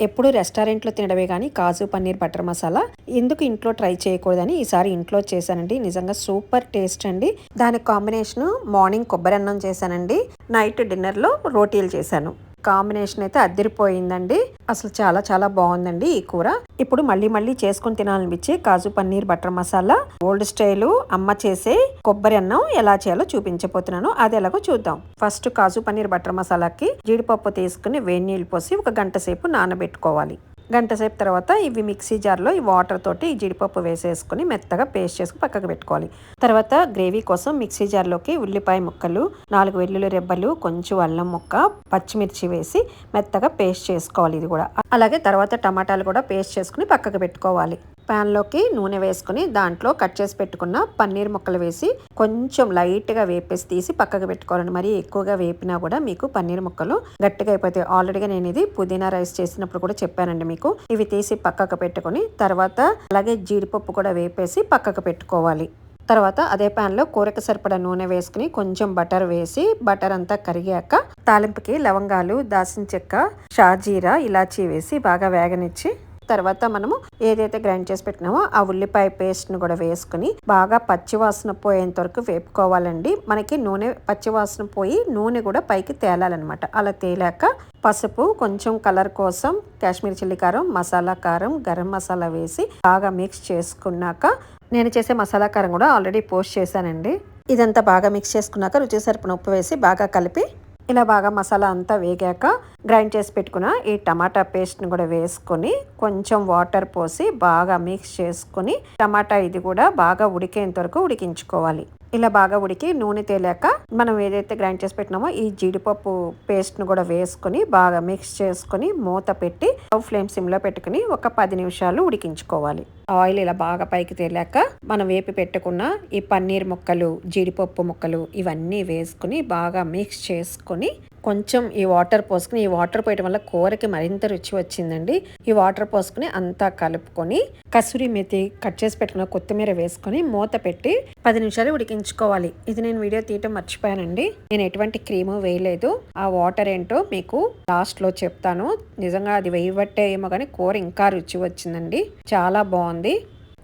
ఎప్పుడు రెస్టారెంట్లో తినడమే కానీ కాజు పన్నీర్ బటర్ మసాలా ఎందుకు ఇంట్లో ట్రై చేయకూడదని ఈసారి ఇంట్లో చేశానండి. నిజంగా సూపర్ టేస్ట్ అండి. దాని కాంబినేషన్ మార్నింగ్ కొబ్బరి అన్నం చేశానండి. నైట్ డిన్నర్లో రోటీలు చేశాను. కాంబినేషన్ అయితే అద్దరిపోయిందండి. అసలు చాలా చాలా బాగుందండి ఈ కూర. ఇప్పుడు మళ్ళీ మళ్ళీ చేసుకుని తినాలనిపించే kaju paneer butter masala old style అమ్మ చేసే కొబ్బరి అన్నం ఎలా చేయాలో చూపించబోతున్నాను. అది ఎలాగో చూద్దాం. ఫస్ట్ కాజు పన్నీర్ బటర్ మసాలాకి జీడిపప్పు తీసుకుని వేడి నీళ్ళు పోసి ఒక గంట సేపు నానబెట్టుకోవాలి. గంట సేపు తర్వాత ఇవి మిక్సీ జార్లో ఈ వాటర్ తోటి ఈ జీడిపప్పు వేసేసుకుని మెత్తగా పేస్ట్ చేసుకుని పక్కకు పెట్టుకోవాలి. తర్వాత గ్రేవీ కోసం మిక్సీ జార్లోకి ఉల్లిపాయ ముక్కలు నాలుగు వెల్లుల్లి రెబ్బలు కొంచెం అల్లం ముక్క పచ్చిమిర్చి వేసి మెత్తగా పేస్ట్ చేసుకోవాలి ఇది కూడా. అలాగే తర్వాత టమాటాలు కూడా పేస్ట్ చేసుకుని పక్కకు పెట్టుకోవాలి. ప్యాన్లోకి నూనె వేసుకుని దాంట్లో కట్ చేసి పెట్టుకున్న పన్నీర్ ముక్కలు వేసి కొంచెం లైట్గా వేపేసి తీసి పక్కకు పెట్టుకోవాలండి. మరి ఎక్కువగా వేపినా కూడా మీకు పన్నీర్ ముక్కలు గట్టిగా అయిపోతాయి. ఆల్రెడీగా నేను ఇది పుదీనా రైస్ చేసినప్పుడు కూడా చెప్పానండి మీకు. ఇవి తీసి పక్కకు పెట్టుకొని తర్వాత అలాగే జీడిపప్పు కూడా వేపేసి పక్కకు పెట్టుకోవాలి. తర్వాత అదే ప్యాన్లో కూరకు సరిపడా నూనె వేసుకుని కొంచెం బటర్ వేసి బటర్ అంతా కరిగాక తాలింపుకి లవంగాలు దాసిన చెక్క షాజీరా ఇలాచీ వేసి బాగా వేగనిచ్చి తర్వాత మనము ఏదైతే గ్రైండ్ చేసి పెట్టినామో ఆ ఉల్లిపాయ పేస్ట్ను కూడా వేసుకుని బాగా పచ్చివాసన పోయేంత వరకు వేపుకోవాలండి. మనకి నూనె పచ్చివాసన పోయి నూనె కూడా పైకి తేలాలన్నమాట. అలా తేలాక పసుపు కొంచెం కలర్ కోసం కాశ్మీర్ చిల్లీ కారం మసాలా కారం గరం మసాలా వేసి బాగా మిక్స్ చేసుకున్నాక నేను చేసే మసాలా కారం కూడా ఆల్రెడీ పోస్ట్ చేశానండి. ఇదంతా బాగా మిక్స్ చేసుకున్నాక రుచి సరిపడిన ఉప్పు వేసి బాగా కలిపి ఇలా బాగా మసాలా అంతా వేగాక గ్రైండ్ చేసి పెట్టుకున్న ఈ టమాటా పేస్ట్ని కూడా వేసుకొని కొంచెం వాటర్ పోసి బాగా మిక్స్ చేసుకొని టమాటా ఇది కూడా బాగా ఉడికేంత వరకు ఉడికించుకోవాలి. ఇలా బాగా ఉడికి నూనె తేలాక మనం ఏదైతే గ్రైండ్ చేసి పెట్టినామో ఈ జీడిపప్పు పేస్ట్ను కూడా వేసుకొని బాగా మిక్స్ చేసుకొని మూత పెట్టి ఫ్లేమ్ సిమ్లో పెట్టుకుని ఒక పది నిమిషాలు ఉడికించుకోవాలి. ఆయిల్ ఇలా బాగా పైకి తేలాక మనం వేపి పెట్టుకున్న ఈ పన్నీర్ ముక్కలు జీడిపప్పు ముక్కలు ఇవన్నీ వేసుకుని బాగా మిక్స్ చేసుకొని కొంచెం ఈ వాటర్ పోసుకుని ఈ వాటర్ పోయడం వల్ల కూరకి మరింత రుచి వచ్చిందండి. ఈ వాటర్ పోసుకుని అంతా కలుపుకొని కసూరి మెతి కట్ చేసి పెట్టుకున్న కొత్తిమీర వేసుకొని మూత పెట్టి పది నిమిషాలు ఉడికించుకోవాలి. ఇది నేను వీడియో తీయటం మర్చిపోయానండి. నేను ఎటువంటి క్రీము వేయలేదు. ఆ వాటర్ ఏంటో మీకు లాస్ట్లో చెప్తాను. నిజంగా అది వేయబట్టే ఏమో కానీ కూర ఇంకా రుచి వచ్చిందండి. చాలా బాగుంది.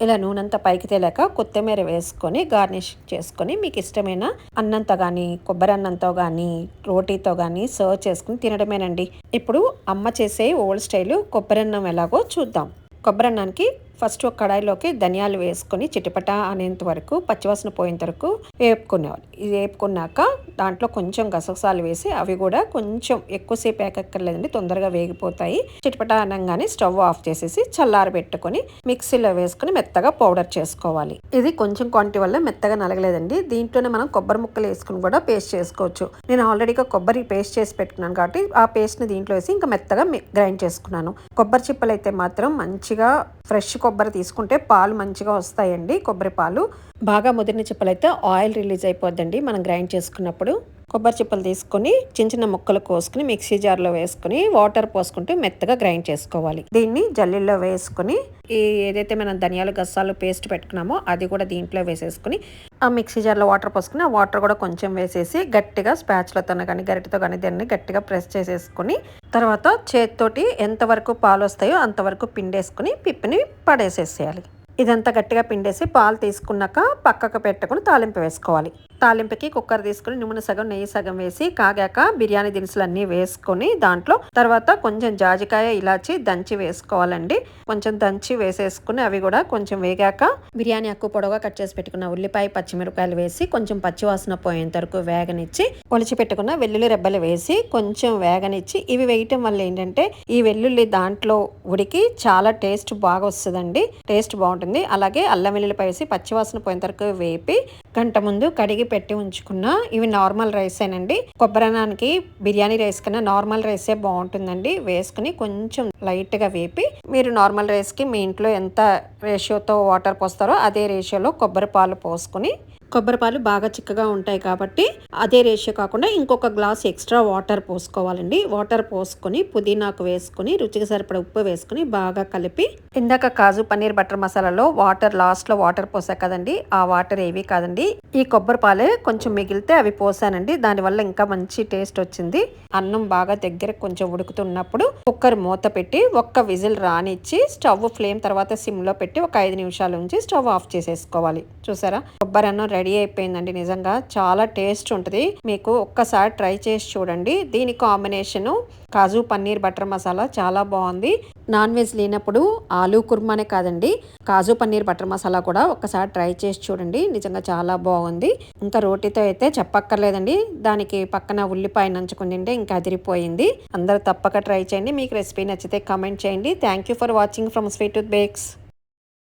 ఇలా నూనెంతా పైకి తేలాక కొత్తిమీర వేసుకొని గార్నిష్ చేసుకొని మీకు ఇష్టమైన అన్నంతో కానీ కొబ్బరి అన్నంతో కానీ రోటీతో కానీ సర్వ్ చేసుకుని తినడమేనండి. ఇప్పుడు అమ్మ చేసే ఓల్డ్ స్టైల్ కొబ్బరి అన్నం ఎలాగో చూద్దాం. కొబ్బరి అన్నానికి ఫస్ట్ ఒక కడాయిలోకి ధనియాలు వేసుకొని చిటిపట అనేంత వరకు పచ్చివాసన పోయేంత వరకు వేపుకునేవాళ్ళు. ఇది వేపుకున్నాక దాంట్లో కొంచెం గసగసాలు వేసి అవి కూడా కొంచెం ఎక్కువసేపు ఏకక్కర్లేదండి తొందరగా వేగిపోతాయి. చిటిపట అనగానే స్టవ్ ఆఫ్ చేసేసి చల్లారి పెట్టుకొని మిక్సీలో వేసుకుని మెత్తగా పౌడర్ చేసుకోవాలి. ఇది కొంచెం క్వాంటిటీ వల్ల మెత్తగా నలగలేదండి. దీంట్లోనే మనం కొబ్బరి ముక్కలు వేసుకుని కూడా పేస్ట్ చేసుకోవచ్చు. నేను ఆల్రెడీగా కొబ్బరి పేస్ట్ చేసి పెట్టుకున్నాను కాబట్టి ఆ పేస్ట్ని దీంట్లో వేసి ఇంకా మెత్తగా గ్రైండ్ చేసుకున్నాను. కొబ్బరి చిప్పలు అయితే మాత్రం మంచిగా ఫ్రెష్ కొబ్బరి తీసుకుంటే పాలు మంచిగా వస్తాయండి కొబ్బరి పాలు. బాగా ముదిరిన చిప్పలైతే ఆయిల్ రిలీజ్ అయిపోద్దండి మనం గ్రైండ్ చేసుకున్నప్పుడు. కొబ్బరి చిప్పలు తీసుకొని చిన్న చిన్న ముక్కలు కోసుకుని మిక్సీ జార్లో వేసుకుని వాటర్ పోసుకుంటూ మెత్తగా గ్రైండ్ చేసుకోవాలి. దీన్ని జల్లీల్లో వేసుకుని ఈ ఏదైతే మనం ధనియాలు గస్సాలు పేస్ట్ పెట్టుకున్నామో అది కూడా దీంట్లో వేసేసుకుని ఆ మిక్సీ జార్లో వాటర్ పోసుకుని ఆ వాటర్ కూడా కొంచెం వేసేసి గట్టిగా స్పాచ్లతో కానీ గరిటతో కానీ దాన్ని గట్టిగా ప్రెస్ చేసేసుకుని తర్వాత చేతితోటి ఎంతవరకు పాలు వస్తాయో అంతవరకు పిండేసుకుని పిప్పిని పడేసేసేయాలి. ఇదంతా గట్టిగా పిండేసి పాలు తీసుకున్నాక పక్కకు పెట్టుకుని తాలింపు వేసుకోవాలి. తాలింపుకి కుక్కర్ తీసుకుని నిమ్మున సగం నెయ్యి సగం వేసి కాగాక బిర్యానీ దినుసులు అన్నీ వేసుకొని దాంట్లో తర్వాత కొంచెం జాజికాయ ఇలాచి దంచి వేసుకోవాలండి. కొంచెం దంచి వేసేసుకుని అవి కూడా కొంచెం వేగాక బిర్యానీ అక్కు పొడవుగా కట్ చేసి పెట్టుకున్న ఉల్లిపాయ పచ్చిమిరపకాయలు వేసి కొంచెం పచ్చివాసన పోయేంత వరకు వేగనిచ్చి ఒలిచి పెట్టుకున్న వెల్లుల్లి రెబ్బలు వేసి కొంచెం వేగనిచ్చి ఇవి వేయటం వల్ల ఏంటంటే ఈ వెల్లుల్లి దాంట్లో ఉడికి చాలా టేస్ట్ బాగా వస్తుందండి. టేస్ట్ బాగుంటుంది. అలాగే అల్లం వెల్లుల్లి వేసి పచ్చివాసన పోయేంత వరకు వేపి గంట ముందు కడిగి పెట్టి ఉంచుకున్న ఇవి నార్మల్ రైసేనండి. కొబ్బరనానికి బిర్యానీ రైస్ కన్నా నార్మల్ రైసే బాగుంటుందండి. వేసుకుని కొంచెం లైట్గా వేపి మీరు నార్మల్ రైస్కి మీ ఇంట్లో ఎంత రేషియోతో వాటర్ పోస్తారో అదే రేషియోలో కొబ్బరి పాలు పోసుకుని కొబ్బరి పాలు బాగా చిక్కగా ఉంటాయి కాబట్టి అదే రేషియో కాకుండా ఇంకొక గ్లాస్ ఎక్స్ట్రా వాటర్ పోసుకోవాలండి. వాటర్ పోసుకొని పుదీనాకు వేసుకొని రుచికి సరిపడ ఉప్పు వేసుకొని బాగా కలిపి ఇందాక కాజు పన్నీర్ బటర్ మసాలాలో వాటర్ లాస్ట్లో వాటర్ పోసా కదండి. ఆ వాటర్ ఏవి కాదండి. ఈ కొబ్బరి పాలే కొంచెం మిగిలితే అవి పోసానండి. దానివల్ల ఇంకా మంచి టేస్ట్ వచ్చింది. అన్నం బాగా దగ్గర కొంచెం ఉడుకుతున్నప్పుడు కుక్కర్ మూత పెట్టి ఒక్క విజిల్ రానిచ్చి స్టవ్ ఫ్లేమ్ తర్వాత సిమ్లో పెట్టి ఒక ఐదు నిమిషాల నుంచి స్టవ్ ఆఫ్ చేసేసుకోవాలి. చూసారా? కొబ్బరి అన్నం రెడీ అయిపోయిందండి నిజంగా. చాలా టేస్ట్ ఉంటుంది. మీకు ఒక్కసారి ట్రై చేసి చూడండి. దీని కాంబినేషను కాజు పన్నీర్ బటర్ మసాలా చాలా బాగుంది. నాన్ వెజ్ లేనప్పుడు ఆలూ కుర్మానే కాదండి. కాజు పన్నీర్ బటర్ మసాలా కూడా ఒక్కసారి ట్రై చేసి చూడండి. నిజంగా చాలా బాగుంది. ఇంకా రోటీతో అయితే చెప్పక్కర్లేదండి. దానికి పక్కన ఉల్లిపాయ నంచుకుని తింటే ఇంకా అదిరిపోయింది. అందరూ తప్పక ట్రై చేయండి. మీకు రెసిపీ నచ్చితే కామెంట్ చేయండి. Thank you for watching from Sweet Bakes